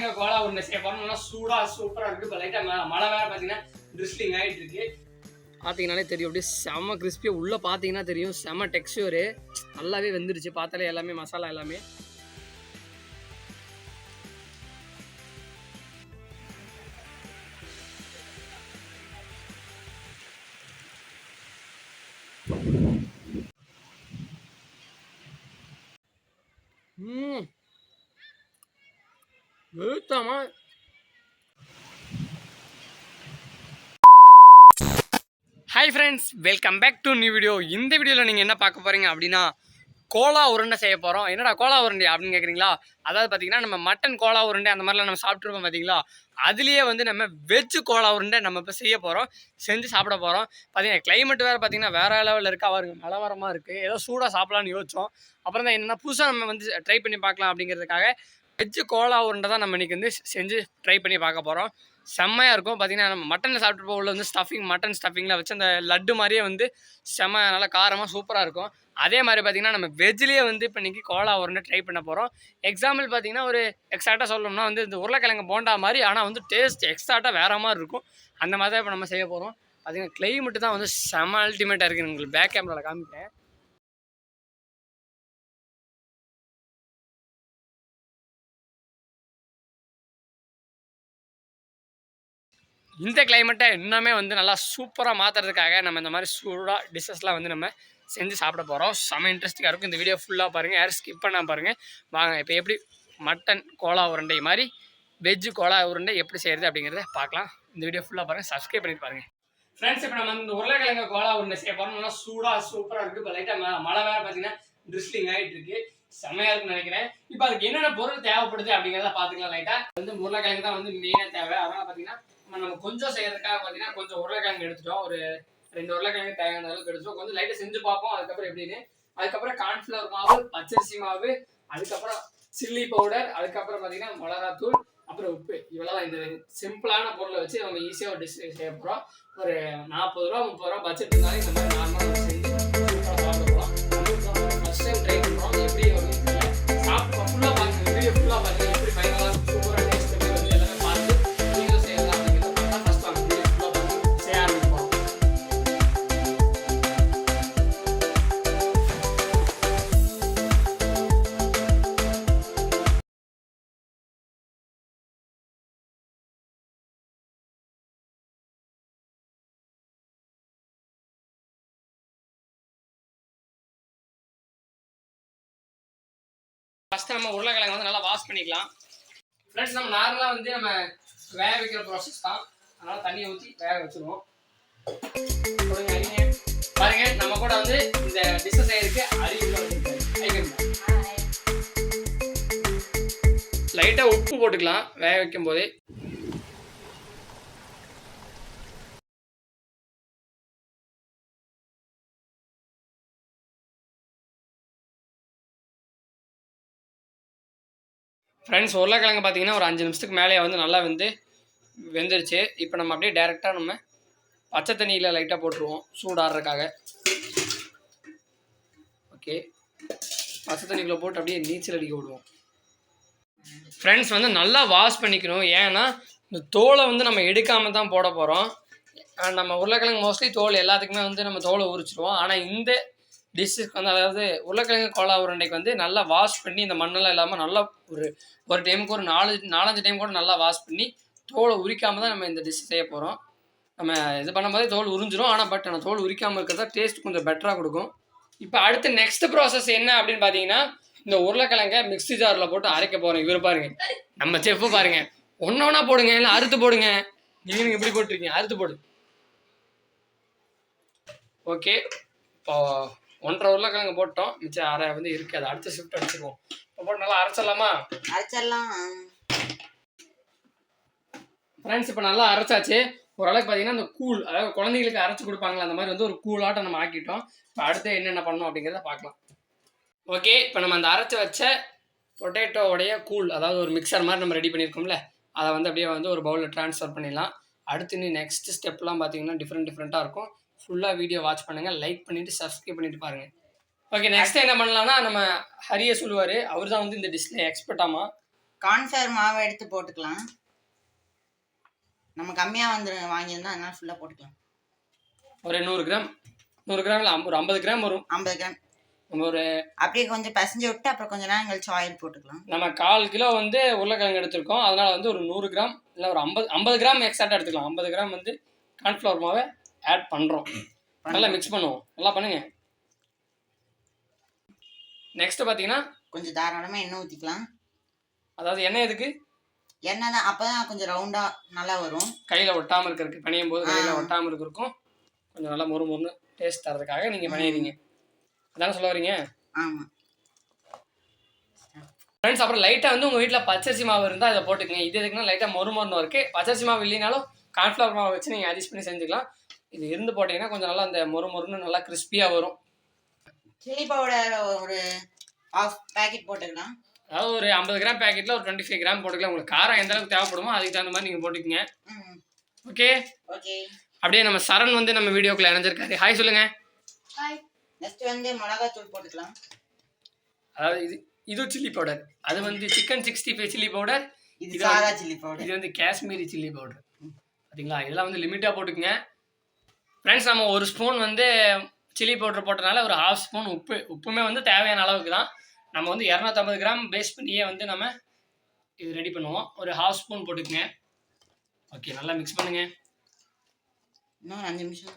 உருளைக்கிழங்கு கோலா உருண்டை செய்ய போறோம் நல்லா சூடா சூப்பரா இருக்கு. இப்போ லைட்டா மழை வேற பாத்தீங்கன்னா ட்ரிஸ்லிங் ஆயிட்டு இருக்கு. பார்த்தீங்கனாலே தெரியும். அப்படியே செம்ம கிறிஸ்பியாக உள்ளே பார்த்தீங்கன்னா தெரியும். செம்ம டெக்ஸ்டரு நல்லாவே வெந்துருச்சு. பார்த்தாலே எல்லாமே மசாலா எல்லாமே. ம் சுத்தமா hi friends welcome back to new video இந்த வீடியோவில் நீங்கள் என்ன பார்க்க போகிறீங்க அப்படின்னா கோலா உருண்டை செய்ய போகிறோம் என்னடா கோலா உருண்டை அப்படின்னு கேட்குறீங்களா அதாவது பார்த்தீங்கன்னா நம்ம மட்டன் கோலா உருண்டை அந்த மாதிரிலாம் நம்ம சாப்பிட்ருப்போம் பார்த்தீங்களா அதுலேயே வந்து நம்ம வெஜ்ஜு கோலா உருண்டை நம்ம இப்போ செய்ய போகிறோம் செஞ்சு சாப்பிட போகிறோம் பார்த்தீங்கன்னா கிளைமேட் வேறு பார்த்தீங்கன்னா வேறு லெவலில் இருக்குது அவருக்கு நிலவரமாக இருக்குது ஏதோ சூடாக சாப்பிட்லான்னு யோசிச்சோம். அப்புறம் தான் என்னென்னா புதுசாக நம்ம வந்து ட்ரை பண்ணி பார்க்கலாம் அப்படிங்கிறதுக்காக வெஜ்ஜு கோலா உருண்டை தான் நம்ம இன்றைக்கி வந்து செஞ்சு ட்ரை பண்ணி பார்க்க போகிறோம் செம்மையாக இருக்கும். பார்த்தீங்கன்னா நம்ம மட்டனில் சாப்பிட்டு உள்ள வந்து ஸ்டஃபிங் மட்டன் ஸ்டஃபிங்கில் வச்சு அந்த லட்டு மாதிரியே வந்து செம்ம நல்லா காரமாக சூப்பராக இருக்கும். அதே மாதிரி பார்த்தீங்கன்னா நம்ம வெஜ்லேயே வந்து இப்போ இன்றைக்கி கோலா உருண்டை ட்ரை பண்ண போகிறோம் எக்ஸாம்பிள் பார்த்தீங்கன்னா ஒரு எக்ஸாக்டாக சொல்லணும்னா வந்து இந்த உருளைக்கிழங்கு போண்டா மாதிரி ஆனால் வந்து டேஸ்ட் எக்ஸாக்டாக வேறு மாதிரி இருக்கும். அந்த மாதிரி தான் இப்போ நம்ம செய்ய போகிறோம் பார்த்தீங்கன்னா கிளைமேட்டு தான் வந்து செம அல்டிமேட்டாக இருக்குது உங்களுக்கு பேக் கேமராவில் காமிக்கிறேன். இந்த கிளைமேட்டை இன்னுமே வந்து நல்லா சூப்பராக மாற்றுறதுக்காக நம்ம இந்த மாதிரி சூடாக டிஷ்ஷஸ்லாம் வந்து நம்ம செஞ்சு சாப்பிட போகிறோம் செம்ம இன்ட்ரெஸ்டிங்காக இருக்கும். இந்த வீடியோ ஃபுல்லாக பாருங்கள் யாரும் ஸ்கிப் பண்ணால் பாருங்கள் வாங்க இப்போ எப்படி மட்டன் கோலா உருண்டை மாதிரி வெஜ்ஜு கோலா உருண்டை எப்படி செய்கிறது அப்படிங்கிறத பார்க்கலாம். இந்த வீடியோ ஃபுல்லாக பாருங்கள் சப்ஸ்கிரைப் பண்ணிட்டு பாருங்கள் ஃப்ரெண்ட்ஸ் இப்போ நம்ம இந்த உருளைக்கிழங்கு கோலா உருண்டை செய்ய போகிறோம் நல்லா சூடாக சூப்பராக இருக்குது இப்போ லைட்டாக மழை வேறு பார்த்தீங்கன்னா ட்ரிஸ்லிங் ஆகிட்டு இருக்கு. செம்மையாக இருக்குன்னு நினைக்கிறேன். இப்போ அதுக்கு என்னென்ன பொருள் தேவைப்படுது அப்படிங்கிறத பார்த்துக்கலாம் லைட்டாக வந்து உருளைக்கிழங்கு தான் வந்து மெயினாக தேவை. அதனால் பார்த்தீங்கன்னா நம்ம கொஞ்சம் செய்யறதுக்காக பார்த்தீங்கன்னா கொஞ்சம் உருளைக்கிழங்கு எடுத்துட்டோம். ஒரு ரெண்டு உருளைக்கிழங்கு தேவையான அளவுக்கு எடுத்துட்டோம். கொஞ்சம் லைட்டாக செஞ்சு பார்ப்போம். அதுக்கப்புறம் எப்படின்னு. அதுக்கப்புறம் கார்ன்ஃப்ளவர் மாவு பச்சரிசி மாவு அதுக்கப்புறம் சில்லி பவுடர் அதுக்கப்புறம் பார்த்தீங்கன்னா மிளகாத்தூள் அப்புறம் உப்பு. இவ்வளோதான் இந்த சிம்பிளான பொருளை வச்சு நம்ம ஈஸியாக ஒரு டிஷ் செய்ய போகிறோம் ஒரு நாற்பது ரூபா முப்பது ரூபா பட்ஜெட் இருந்தாலும் இந்த மாதிரி நார்மலாக செஞ்சு சாப்பிட போகிறோம் ஃபஸ்ட் டைம் ட்ரை ஃபஸ்ட்டு நம்ம உருளைக்கிழங்கு வந்து நல்லா வாஷ் பண்ணிக்கலாம். ஃப்ரெண்ட்ஸ் நம்ம நார்மலாக வந்து நம்ம வேக வைக்கிற ப்ராசஸ் தான். அதனால் தண்ணியை ஊற்றி வேக வச்சுருவோம். பாருங்க நம்ம கூட வந்து இந்த டிஷ்ஷை செய்யறதுக்கு அறிவு லைட்டாக உப்பு போட்டுக்கலாம் வேக வைக்கும் போதே ஃப்ரெண்ட்ஸ் உருளைக்கிழங்கு பார்த்தீங்கன்னா ஒரு அஞ்சு நிமிஷத்துக்கு மேலே வந்து நல்லா வந்து வெந்துருச்சு. இப்போ நம்ம அப்படியே டேரெக்டாக நம்ம பச்சை தண்ணியில் லைட்டாக போட்டுருவோம் சூடாடுறதுக்காக. ஓகே பச்சை தண்ணிக்குள்ளே போட்டு அப்படியே நீச்சல் அடிக்க விடுவோம். ஃப்ரெண்ட்ஸ் வந்து நல்லா வாஷ் பண்ணிக்கணும். ஏன்னா இந்த தோலை வந்து நம்ம எடுக்காமல் தான் போட போகிறோம் நம்ம உருளைக்கிழங்கு மோஸ்ட்லி தோல் எல்லாத்துக்குமே வந்து நம்ம தோலை உரிச்சிருவோம். ஆனால் இந்த டிஷ்ஷுக்கு வந்து அதாவது உருளைக்கிழங்கு கோலா உருண்டைக்கு வந்து நல்லா வாஷ் பண்ணி இந்த மண்ணெல்லாம் இல்லாமல் நல்லா ஒரு ஒரு டைமுக்கு ஒரு நாலு நாலஞ்சு டைம் கூட நல்லா வாஷ் பண்ணி தோலை உரிக்காமல் தான் நம்ம இந்த டிஷ் செய்ய போகிறோம் நம்ம இது பண்ணும்போதே தோல் உறிஞ்சிரும். ஆனால் பட் ஆனால் தோல் உரிக்காமல் இருக்கிறதா டேஸ்ட் கொஞ்சம் பெட்டராக கொடுக்கும். இப்போ அடுத்து நெக்ஸ்ட் ப்ராசஸ் என்ன அப்படின்னு பார்த்தீங்கன்னா இந்த உருளைக்கிழங்க மிக்ஸி ஜாரில் போட்டு அரைக்க போகிறோம் இவர் பாருங்க. நம்ம செஃப்பு பாருங்க. ஒன்று ஒன்றா போடுங்க. இல்லை அறுத்து போடுங்க. நீங்கள் நீங்கள் இப்படி போட்டிருக்கீங்க. அறுத்து போடு. ஓகே இப்போ ஒன்றரை உருளைக்கிழங்கு போட்டோம். மிச்சம் அரை வந்து இருக்குது அதை அடுத்த ஷிஃப்ட் அடிச்சிருவோம். இப்போ போட்டு நல்லா அரைச்சிடலாமா? அரைச்சிடலாம். ஃப்ரெண்ட்ஸ் இப்போ நல்லா அரைச்சாச்சு. ஓரளவுக்கு பார்த்தீங்கன்னா அந்த கூழ் அதாவது குழந்தைங்களுக்கு அரைச்சி கொடுப்பாங்களா அந்த மாதிரி வந்து ஒரு கூழாட்டம் நம்ம ஆக்கிட்டோம். இப்போ அடுத்து என்னென்ன பண்ணணும் அப்படிங்கிறத பார்க்கலாம் ஓகே இப்போ நம்ம அந்த அரைச்சி வச்ச பொட்டேட்டோவுடைய கூழ் அதாவது ஒரு மிக்சர் மாதிரி நம்ம ரெடி பண்ணியிருக்கோம்ல அதை வந்து அப்படியே வந்து ஒரு பவுலில் ட்ரான்ஸ்ஃபர் பண்ணிடலாம். அடுத்து நீ நெக்ஸ்ட் ஸ்டெப்லாம் பார்த்தீங்கன்னா டிஃப்ரெண்ட் டிஃப்ரெண்ட்டாக இருக்கும். ஃபுல்லாக வீடியோ வாட்ச் பண்ணுங்கள் லைக் பண்ணிவிட்டு சப்ஸ்கிரைப் பண்ணிட்டு பாருங்கள் ஓகே நெக்ஸ்ட் என்ன பண்ணலாம்னா நம்ம ஹரிய சொல்லுவார். அவர் தான் வந்து இந்த டிஷ்ல எக்ஸ்பர்ட் ஆமா. கார்ன்ஃபிளவர் மாவை எடுத்து போட்டுக்கலாம். நம்ம கம்மியாக வந்து வாங்கியிருந்தோம் அதனால ஃபுல்லாக போட்டுக்கலாம். ஒரு நூறு கிராம் நூறு கிராமில் ஒரு ஐம்பது கிராம் வரும். ஐம்பது கிராம் நம்ம ஒரு அப்படியே கொஞ்சம் பிசைஞ்சு விட்டு அப்புறம் கொஞ்ச நேரம் கழிச்சு ஆயில் போட்டுக்கலாம். நம்ம கால் கிலோ வந்து உருளைக்கிழங்கு எடுத்திருக்கோம். அதனால வந்து ஒரு நூறு கிராம் இல்லை ஒரு ஐம்பது ஐம்பது கிராம் எக்ஸ்ட்ரா எடுத்துக்கலாம். ஐம்பது கிராம் வந்து கார்ன்ஃப்ளவர் மாவை ஆட் பண்ணுறோம் நல்லா மிக்ஸ் பண்ணுவோம். நல்லா பண்ணுங்க. நெக்ஸ்ட் பார்த்தீங்கன்னா கொஞ்சம் தாராளமாக எண்ணெய் ஊற்றிக்கலாம் அதாவது எண்ணெய் எதுக்கு? எண்ணெய் தான் அப்போ தான் கொஞ்சம் ரவுண்டாக நல்லா வரும். கையில் ஒட்டாமல் இருக்கிறதுக்கு பணியும் போது கையில். ஒட்டாமல் இருக்கிறதுக்கும் கொஞ்சம் நல்லா மொறு மொறுன்னு டேஸ்ட் தரதுக்காக நீங்கள் பண்ணிடுறீங்க. அதானே சொல்ல வரீங்க? ஆமாம் ஃப்ரெண்ட்ஸ் அப்புறம் லைட்டாக வந்து உங்கள் வீட்டில் பச்சரிசி மாவு இருந்தால் இதை போட்டுக்கங்க. இது எதுக்குன்னா லைட்டாக மொறு மொறுன்னு இருக்குது பச்சரிசி மாவு இல்லைனாலும் கார்ன்ஃப்ளவர் மாவு வச்சு நீங்கள் அட்ஜஸ்ட் பண்ணி செஞ்சுக்கலாம். இது இருந்து போட்டிங்கன்னா கொஞ்சம் நல்லா அந்த மொறு மொறுன்னு நல்லா கிறிஸ்பியாக வரும். சில்லி பவுடர் ஒரு ஆஃப் பேக்கெட் போட்டுக்கலாம் அதாவது ஒரு ஐம்பது கிராம் பேக்கெட்டில் ஒரு டுவெண்ட்டி ஃபைவ் கிராம் போட்டுக்கலாம். உங்களுக்கு காரம் எந்த அளவுக்கு தேவைப்படுமோ அதுக்கு தகுந்த மாதிரி நீங்கள் போட்டுக்கங்க. ஓகே ஓகே அப்படியே நம்ம சரண் வந்து நம்ம வீடியோக்குள்ள இணைஞ்சிருக்காரு. ஹாய் சொல்லுங்க. நெக்ஸ்ட் வந்து மிளகாத்தூள் போட்டுக்கலாம். அதாவது இது இது சில்லி பவுடர் அது வந்து chicken sixty five chilli powder இது இது சாதா சில்லி பவுடர் இது வந்து காஷ்மீரி சில்லி பவுடர் பார்த்தீங்களா இதெல்லாம் வந்து லிமிட்டாக போட்டுக்கங்க. ஃப்ரெண்ட்ஸ் நம்ம ஒரு ஸ்பூன் வந்து சில்லி பவுடர் போட்டனால ஒரு ஹாஃப் ஸ்பூன் உப்பு. உப்புமே வந்து தேவையான அளவுக்கு தான் நம்ம வந்து இரநூத்தம்பது கிராம் பேஸ் பண்ணியே வந்து நம்ம இது ரெடி பண்ணுவோம். ஒரு ஹாஃப் ஸ்பூன் போட்டுக்கங்க. ஓகே நல்லா மிக்ஸ் பண்ணுங்க. இன்னும் அஞ்சு நிமிஷம்.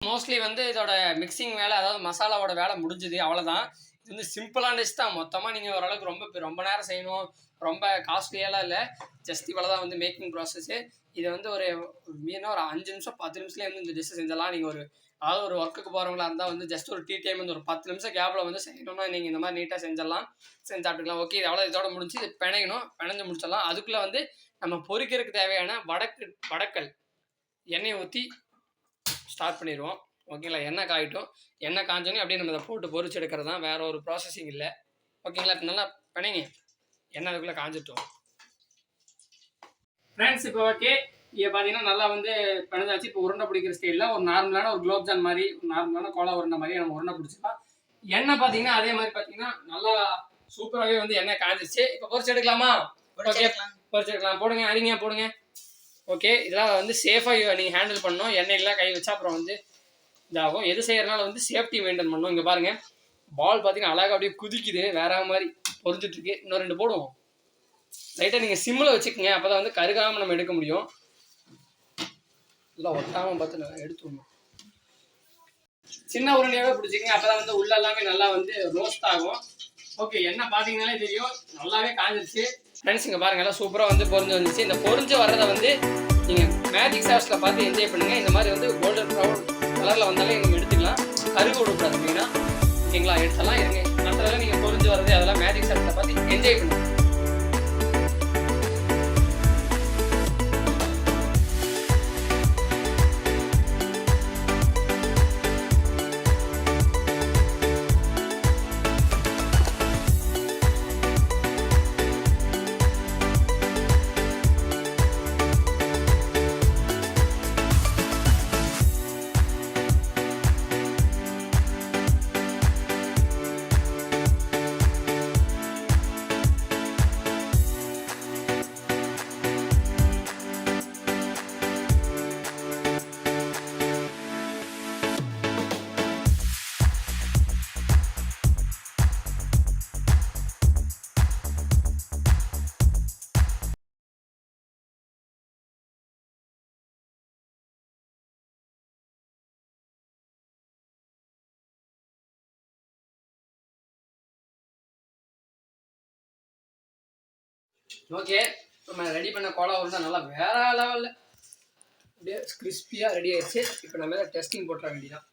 மோஸ்ட்லி வந்து இதோட மிக்சிங் வேலை அதாவது மசாலாவோட வேலை முடிஞ்சுது. அவ்வளோதான் வந்து சிம்பிளான டிஷ் தான் மொத்தமாக நீங்கள் ஓரளவுக்கு ரொம்ப ரொம்ப நேரம் செய்யணும். ரொம்ப காஸ்ட்லியெல்லாம் இல்லை. ஜஸ்ட் இவ்வளோ தான் வந்து மேக்கிங் ப்ராசஸ்ஸு இதை வந்து ஒரு மீனா ஒரு அஞ்சு நிமிஷம் பத்து நிமிஷத்துலேயே வந்து இந்த டிஷ்ஷை செஞ்சிடலாம். நீங்கள் ஒரு அதாவது ஒரு ஒர்க்குக்கு போகிறவங்களா இருந்தால் வந்து ஜஸ்ட் ஒரு டீ டைம் வந்து ஒரு பத்து நிமிஷம் கேப்பில் வந்து செய்யணும்னா நீங்கள் இந்த மாதிரி நீட்டாக செஞ்சிடலாம். செஞ்சு சாப்பிட்டுக்கலாம். ஓகே இது அவ்வளோ இதோட முடிஞ்சு இது பிணையணும். பிணைஞ்சு முடிச்சிடலாம். அதுக்குள்ளே வந்து நம்ம பொரிக்கிறதுக்கு தேவையான வடக்கு வடக்கல் எண்ணெயை ஊற்றி ஸ்டார்ட் பண்ணிடுவோம். ஓகேங்களா எண்ணெய் காயிட்டும். எண்ணெய் காஞ்சோன்னே அப்படியே நம்ம இதை போட்டு பொரிச்சு எடுக்கிறது தான் வேற ஒரு ப்ராசஸிங் இல்லை. ஓகேங்களா இப்போ நல்லா பிணைங்க. எண்ணெய் அதுக்குள்ளே காஞ்சிட்டோம். ஃப்ரெண்ட்ஸ் இப்போ ஓகே இங்கே பார்த்தீங்கன்னா நல்லா வந்து பிணைஞ்சாச்சு. இப்போ உருண்டை பிடிக்கிற ஸ்டைலில் ஒரு நார்மலான ஒரு குலோப் ஜான் மாதிரி ஒரு நார்மலான கோலா உருண்டை மாதிரி நம்ம உருண்டை பிடிச்சிக்கலாம். எண்ணெய் பார்த்தீங்கன்னா அதே மாதிரி பார்த்தீங்கன்னா நல்லா சூப்பராகவே வந்து எண்ணெய் காஞ்சிச்சு இப்போ பொரிச்சு எடுக்கலாமா ஓகே பொரிச்செடுக்கலாம். பொரிச்சிருக்கலாம் போடுங்க அரிங்க போடுங்க. ஓகே இதெல்லாம் வந்து சேஃபாக நீங்கள் ஹேண்டில் பண்ணணும். எண்ணெய்லாம் கை வச்சா அப்புறம் வந்து இதாகும். எது செய்யறதுனால வந்து சேஃப்டி மெயின்டைன் பண்ணும். இங்கே பாருங்க. பால் பார்த்தீங்கன்னா அழகாக அப்படியே குதிக்குது. வேற மாதிரி பொரிஞ்சிட்டு இருக்கு இன்னும் ரெண்டு போடுவோம். லைட்டாக நீங்கள் சிம்மில் வச்சுக்கோங்க. அப்போ தான் வந்து கருகாமல் நம்ம எடுக்க முடியும். இல்லை ஒட்டாமல் பார்த்து நல்லா எடுத்துடணும் சின்ன உருண்டையாவே பிடிச்சிக்கங்க. அப்போ தான் வந்து உள்ள எல்லாமே நல்லா வந்து ரோஸ்ட் ஆகும். ஓகே என்ன பார்த்தீங்கனாலே தெரியும். நல்லாவே காஞ்சிருச்சு. ஃப்ரெண்ட்ஸ் இங்கே பாருங்க. எல்லாம் சூப்பராக வந்து பொரிஞ்சு வந்துச்சு. இந்த பொரிஞ்சு வர்றதை வந்து நீங்கள் மேஜிக் சாப்ஸில் பார்த்து என்ஜாய் பண்ணுங்க. இந்த மாதிரி வந்து கோல்டன் ப்ரௌன் கலரில் வந்தாலே நீங்கள் எடுத்துக்கலாம். கருகு விடக்கூடாது மெயினாக ஓகேங்களா? எடுத்தலாம் இருங்க. மற்றதெல்லாம் நீங்கள் புரிஞ்சு வர்றது அதெல்லாம் மேஜிக் சாஸ்ல பார்த்து என்ஜாய் பண்ணுங்க. ஓகே நம்ம ரெடி பண்ண கோலா உருண்டை நல்லா வேற லெவலில் அப்படியே கிறிஸ்பியாக ரெடி ஆயிடுச்சு. இப்போ நம்ம டெஸ்டிங் போட்டுற வேண்டியதான்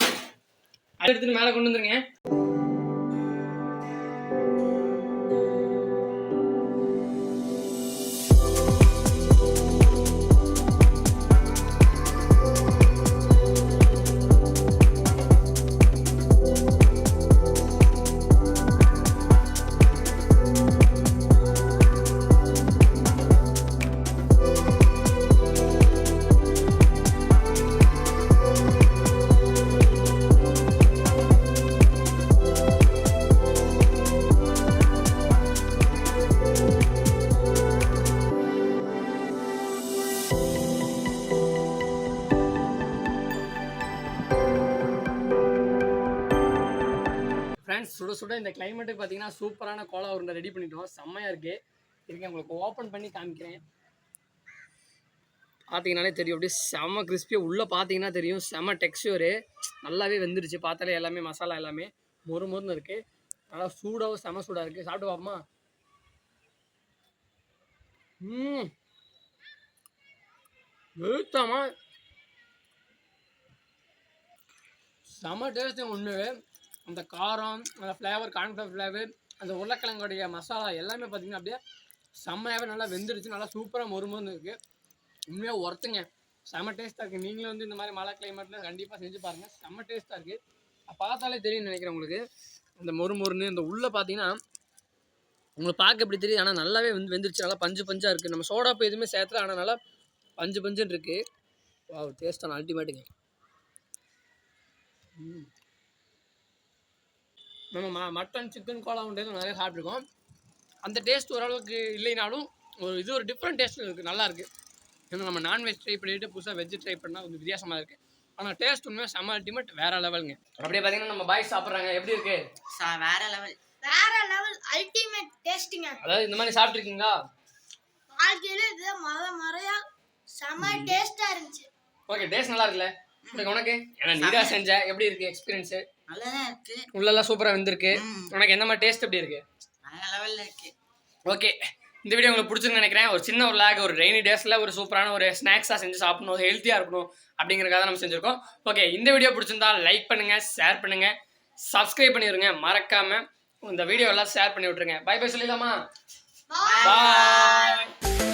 அது எடுத்துட்டு மேலே கொண்டு வந்துருங்க. சுட இந்த கிளைமேட்டுக்கு பார்த்தீங்கன்னா சூப்பரான கோலா உருண்டை ரெடி பண்ணிட்டோம். செம்மையாக இருக்குது இருக்கேன் உங்களுக்கு ஓப்பன் பண்ணி காமிக்கிறேன். பார்த்தீங்கனாலே தெரியும். அப்படியே செம்ம கிறிஸ்பியாக உள்ளே பார்த்தீங்கன்னா தெரியும். செம்ம டெக்ஸ்டரு நல்லாவே வெந்துருச்சு. பார்த்தாலே எல்லாமே மசாலா எல்லாமே மொறு மொறுன்னு இருக்குது நல்லா சூடாகவும் செம சூடாக இருக்குது சாப்பிட்டு பார்ப்போமா? ம். செம டேஸ்ட்டு உண்மையே அந்த காரம் அந்த ஃப்ளேவர் கார்ன்ஃப்ளவர் ஃப்ளேவர் அந்த உருளைக்கிழங்குடைய மசாலா எல்லாமே பார்த்தீங்கன்னா அப்படியே செம்மையாகவே நல்லா வெந்துருச்சு. நல்லா சூப்பராக மொறுமொறுன்னு இருக்குது உண்மையாக ஒர்த்துங்க செம்ம டேஸ்ட்டாக இருக்குது நீங்களும் வந்து இந்த மாதிரி மழை கிளைமேட்டில் கண்டிப்பாக செஞ்சு பாருங்கள் செம்ம டேஸ்ட்டாக இருக்குது பார்த்தாலே தெரியும்னு நினைக்கிறேன் உங்களுக்கு. அந்த மொறு மொறுன்னு இந்த உள்ளே பார்த்தீங்கன்னா உங்களுக்கு பார்க்க எப்படி தெரியுது? ஆனால் நல்லாவே வந்து வெந்துருச்சு. நல்லா பஞ்சு பஞ்சாக இருக்குது நம்ம சோடா இப்போ எதுவுமே சேர்த்துல. ஆனால் நல்லா பஞ்சு பஞ்சுன்னு இருக்குது வா டேஸ்ட்டான அல்டிமேட்டுங்க ம். நம்ம ம மட்டன் சிக்கன் கோலா உண்டே நிறைய சாப்பிட்ருக்கோம் அந்த டேஸ்ட் ஓரளவுக்கு இல்லைனாலும் ஒரு இது ஒரு டிஃப்ரெண்ட் டேஸ்ட் இருக்குது நல்லா இருக்குது ஏன்னா நம்ம நான்வெஜ் ட்ரை பண்ணிட்டு புதுசாக வெஜ் ட்ரை பண்ணால் கொஞ்சம் வித்தியாசமாக இருக்குது ஆனால் டேஸ்ட் உண்மையாக செம்ம அல்டிமேட் வேற லெவலுங்க அப்படியே பார்த்தீங்கன்னா நம்ம பாய் சாப்பிட்றாங்க. எப்படி இருக்கு? வேற லெவல் வேற லெவல் அல்டிமேட் டேஸ்டிங்க அதாவது இந்த மாதிரி சாப்பிட்ருக்கீங்களா வாழ்க்கையில இது மர மறையா செம டேஸ்டா இருந்துச்சு. ஓகே டேஸ்ட் நல்லா இருக்குல்ல. உனக்கு? ஏன்னா நீ தான் செஞ்ச. எப்படி இருக்கு எக்ஸ்பீரியன்ஸு நல்லாதான் இருக்கு. உள்ளெல்லாம் சூப்பராக வெந்திருக்கு. உனக்கு எந்த மாதிரி டேஸ்ட் எப்படி இருக்கு? லெவல்ல இருக்கு. ஓகே இந்த வீடியோ உங்களுக்கு பிடிச்சிருன்னு நினைக்கிறேன். ஒரு சின்ன ஒரு லேக் ஒரு ரெய்னி டேஸில் ஒரு சூப்பரான ஒரு ஸ்நாக்ஸாக செஞ்சு சாப்பிடணும் ஹெல்த்தியாக இருக்கணும் அப்படிங்கிறக்காக நம்ம செஞ்சுருக்கோம். ஓகே இந்த வீடியோ பிடிச்சிருந்தா லைக் பண்ணுங்க ஷேர் பண்ணுங்க சப்ஸ்கிரைப் பண்ணிடுங்க மறக்காம இந்த வீடியோ எல்லாம் ஷேர் பண்ணி விட்டுருங்க. பை பை சொல்லிடலாமா. பாய்